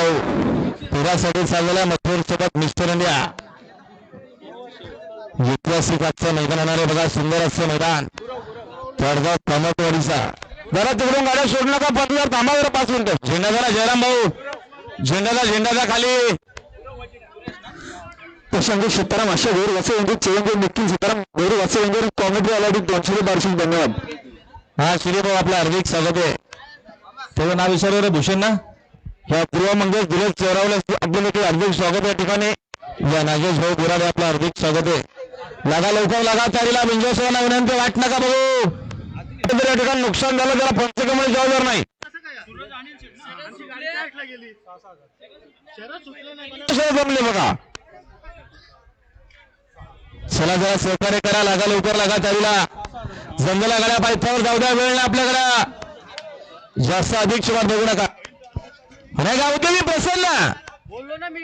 भाऊ पुरासाठी चाललेल्या मथुर सोबत मिस्टर इंडिया. ऐतिहासिक आजचं मैदान होणार आहे बघा सुंदर असं मैदान. तडगाव कमटवाडीचा जरा तिकडून गाड्या सोडू नका पंधरा थांबा जरा पाच मिनिटं. झेंडा जरा जयराम भाऊ झेंडाचा झेंडाचा खाली. प्रशांत सीताराम अशा वेळ वाचे म्हणजे चिरंजीव नितीन सीताराम वेळ वाचे म्हणजे कॉमेडी आला दोनशे ते बारशे धन्यवाद. हा सूर्यभाऊ आपला हार्दिक स्वागत आहे. त्याचं नाव विचारलं रे भूषण ना? ह्या पूर्व मंगेश दिलेश चोरावले आपलं देखील हार्दिक स्वागत या ठिकाणी. या नागेश भाऊ गुराडे आपलं हार्दिक स्वागत आहे. लागा लवकर लागा तारीला बिंजोसवाना विनंती वाट नका बघू. या ठिकाणी नुकसान झालं त्याला पंचकमुळे जबाबदार नाही. जमले बघा. चला जरा सहकार्य करा. लागा लवकर लागा तारीला जंगला गाड्या पायथ्यावर जाऊ द्या. वेळ नाही आपल्याकडे. जास्त अधिक शिवाय बघू नका. हे गावदेवी बसल ना बोललो ना मी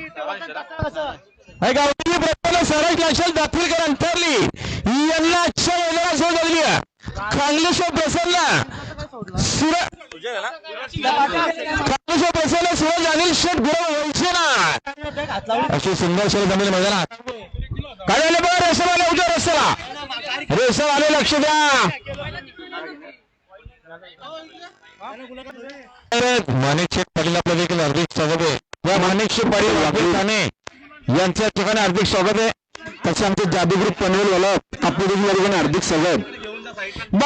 हे गावदेवी बसल नक्षल दाखल कर अंतरली। खांगलेश्वर बसलला खांगलेश्वर बसलला सुरज अनिल शेट गुरव व्हायचे सुंदर शरीर जमेल मैदानात काय झालं बघा रेशम आले उद्या रस्त्याला रेशम आले लक्ष दिया माने शेख पाटील स्वागत आहे. या माणिक शेठ पाटील वाकील ठाणे यांच्या ठिकाणी हार्दिक स्वागत आहे. तसे आमचे जादू पनवेल वाला आपलं ठिकाणी हार्दिक स्वागत.